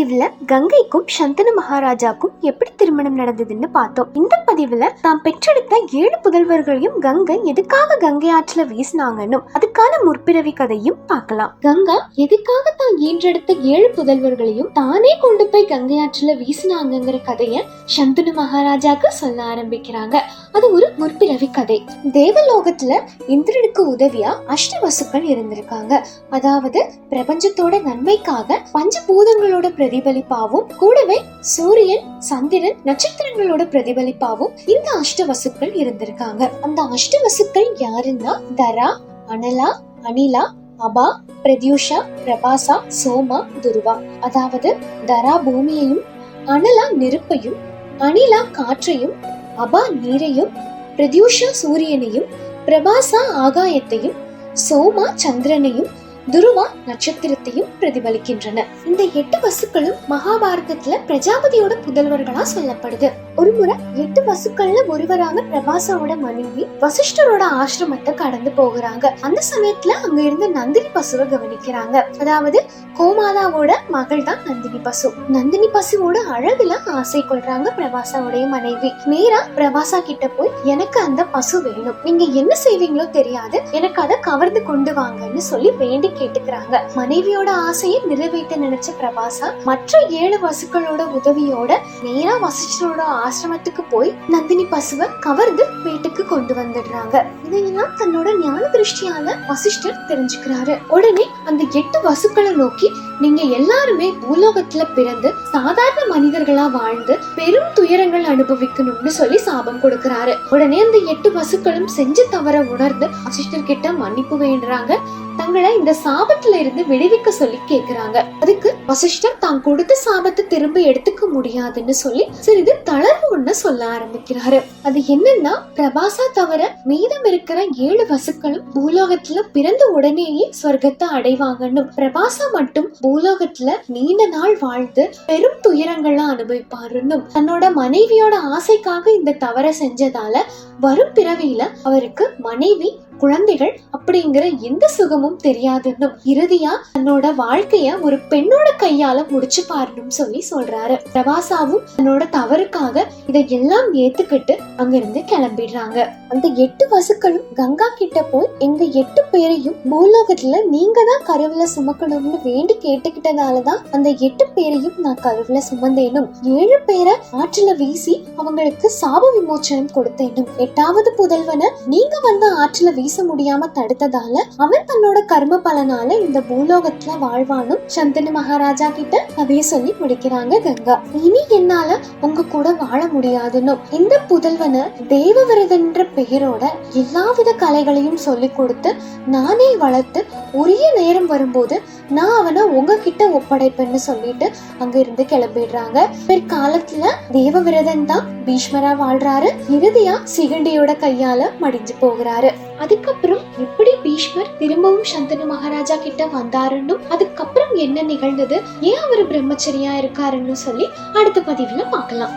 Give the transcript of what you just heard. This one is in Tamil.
பதிவுல கங்கைக்கும் சந்தனு மகாராஜாக்கும் எப்படி திருமணம் நடந்ததுன்னு பார்த்தோம். இந்த பதிவுல தாம் பெற்றெடுத்த ஏழு புதல்வர்களையும் கங்கை எதுக்காக கங்கை ஆற்றுல வீசினாங்கன்னு அதுக்கான முற்பிறவி கதையும் பார்க்கலாம். கங்கா எதுக்காக தான் ஈன்றெடுத்த ஏழு புதல்வர்களையும் தானே கொண்டு போய் கங்கை ஆற்றுல வீசினாங்கிற கதைய சந்தனு மகாராஜாக்கு சொல்ல ஆரம்பிக்கிறாங்க. அது ஒரு முற்பிறவி கதை. தேவலோகத்துல இந்திரனுக்கு உதவியா அஷ்டவசுக்கள் இருந்திருக்காங்க. அதாவது பிரபஞ்சத்தோட நன்மைக்காக பஞ்சபூதங்களோட பிரதிபலிப்பாவும் கூடவே சூரியன் சந்திரன் நட்சத்திரங்களோட பிரதிபலிப்பாவும் இந்த அஷ்டவசுக்கள் இருந்திருக்காங்க. அந்த அஷ்டவசுக்கள் யாருன்னா? தரா அனலா அனிலா அபா பிரத்யூஷா பிரபாசா சோமா துருவா. அதாவது தரா பூமியையும் அனலா நெருப்பையும் அனிலா காற்றையும் அபா நீரையும் பிரத்யூஷா சூரியனையும் பிரபாசா ஆகாயத்தையும் சோமா சந்திரனையும் துருவா நட்சத்திரத்தையும் பிரதிபலிக்கின்றன. இந்த எட்டு வசுக்களும் மகாபாரதத்துல பிரஜாபதியோட புதல்வர்களா சொல்லப்படுது. ஒரு முறை எட்டு வசுக்கள்ல ஒருவரான பிரபாசாவோட மனைவி வசிஷ்டரோட ஆசிரமத்தை கடந்து போகிறாங்க. அந்த சமயத்துல அங்க இருந்த நந்தினி பசுவை கவனிக்கிறாங்க. அதாவது கோமாதாவோட மகள் தான் நந்தினி பசு. நந்தினி பசுவோட அழகுல ஆசை கொள்றாங்க பிரபாசாவுடைய மனைவி. நேரா பிரபாசா கிட்ட போய் எனக்கு அந்த பசு வேணும். நீங்க என்ன செய்வீங்களோ தெரியாது. எனக்கு அதை கவர்ந்து கொண்டு வாங்கன்னு சொல்லி வேண்டி கேட்டுக்கிறாங்க. மனைவியோட ஆசையை நிறைவேற்ற நினைச்ச பிரபாசா மற்ற ஏழு வசுக்களோட உதவியோட நேரா வசிஷ்டரோட ஆசிரமத்துக்கு போய் நந்தினி பசுவை கவர்ந்து வீட்டுக்கு கொண்டு வந்துடுறாங்க. இதையெல்லாம் தன்னோட ஞான திருஷ்டியால வசிஷ்டர் தெரிஞ்சுக்கிறாரு. உடனே அந்த எட்டு வசுக்களை நோக்கி நீங்க எல்லாருமே பூலோகத்துல பிறந்து சாதாரண மனிதர்களா வாழ்ந்து பெரும் துயரங்கள் அனுபவிக்கணும்னு சொல்லி சாபம் கொடுக்கிறாரு. உடனே அந்த எட்டு வசுக்களும் செஞ்சு தவற உணர்ந்து வசிஷ்டர் கிட்ட மன்னிப்பு வேண்டுறாங்க. தங்களை இந்த சாபத்துல இருந்து விடுவிக்க சொல்லி கேக்குறாங்க. அதுக்கு வசிஷ்டர் தான் கொடுத்த சாபத்தை திரும்ப எடுத்துக்க முடியாதுன்னு சொல்லி சிறிது தளர் ஒண்ணு சொல்ல ஆரம்பிக்கிறாரு. அது என்னன்னா பிரபாசா தவிர மீதம் இருக்கிற ஏழு வசுக்களும் பூலோகத்துல பிறந்த உடனேயே சொர்க்கத்தை அடைவாங்கன்னு பிரபாசா மட்டும் பூலோகத்துல நீண்ட நாள் வாழ்ந்து பெரும் துயரங்களை அனுபவிப்பாருன்னு தன்னோட மனைவியோட ஆசைக்காக இந்த தவறை செஞ்சதால வரும் பிறவியில அவருக்கு மனைவி குழந்தைகள் அப்படிங்கிற எந்த சுகமும் தெரியாதுன்னும் இறுதியா தன்னோட வாழ்க்கைய ஒரு பெண்ணோட கையால முடிச்சு பாருன்னு சொல்லி சொல்றாரு. பிரபாசாவும் தன்னோட தவறுக்காக இதை எல்லாம் ஏத்துக்கிட்டு அங்கிருந்து கிளம்பிடுறாங்க. அந்த எட்டு வசுக்களும் கங்கா கிட்ட போய் எங்க எட்டு பேரையும் பூலோகத்துல நீங்க தான் கருவில சுமக்கணும்னு வேண்டி கேட்டுக்கிட்டதாலதான் அந்த எட்டு பேரையும் நான் கருவில சுமந்தேனும். ஏழு பேரை ஆற்றுல வீசி அவங்களுக்கு சாப விமோச்சனம் கொடுத்தேனும். எட்டாவது புதல்வனை நீங்க வந்து ஆற்றுல வீசி முடியாம தடுத்ததால அவன் தன்னோட கர்ம பலனால இந்த பூலோகத்துல வாழ்வானும் சந்தனு மகாராஜா கிட்ட கதையை சொல்லி முடிக்கிறாங்க கங்கா. இனி என்னால உங்க கூட வாழ முடியாதுன்னு இந்த புதல்வனை தேவவிரதன்ற பெயரோட எல்லாவித கலைகளையும் சொல்லி கொடுத்து நானே வளர்த்து உரிய நேரம் வரும்போது நான் அவனை உங்ககிட்ட ஒப்படைப்பேன்னு சொல்லிட்டு அங்க இருந்து கிளம்பிடுறாங்க. பிற்காலத்துல தேவவிரதன் தான் பீஷ்மரா வாழ்றாரு. இறுதியா சிகண்டியோட கையால மடிஞ்சு போகிறாரு. அதுக்கப்புறம் எப்படி பீஷ்மர் திரும்பவும் சந்தனு மகாராஜா கிட்ட வந்தாருன்னு அதுக்கப்புறம் என்ன நிகழ்ந்தது ஏன் அவர் பிரம்மச்சரியா இருக்காருன்னு சொல்லி அடுத்த பதிவுல பார்க்கலாம்.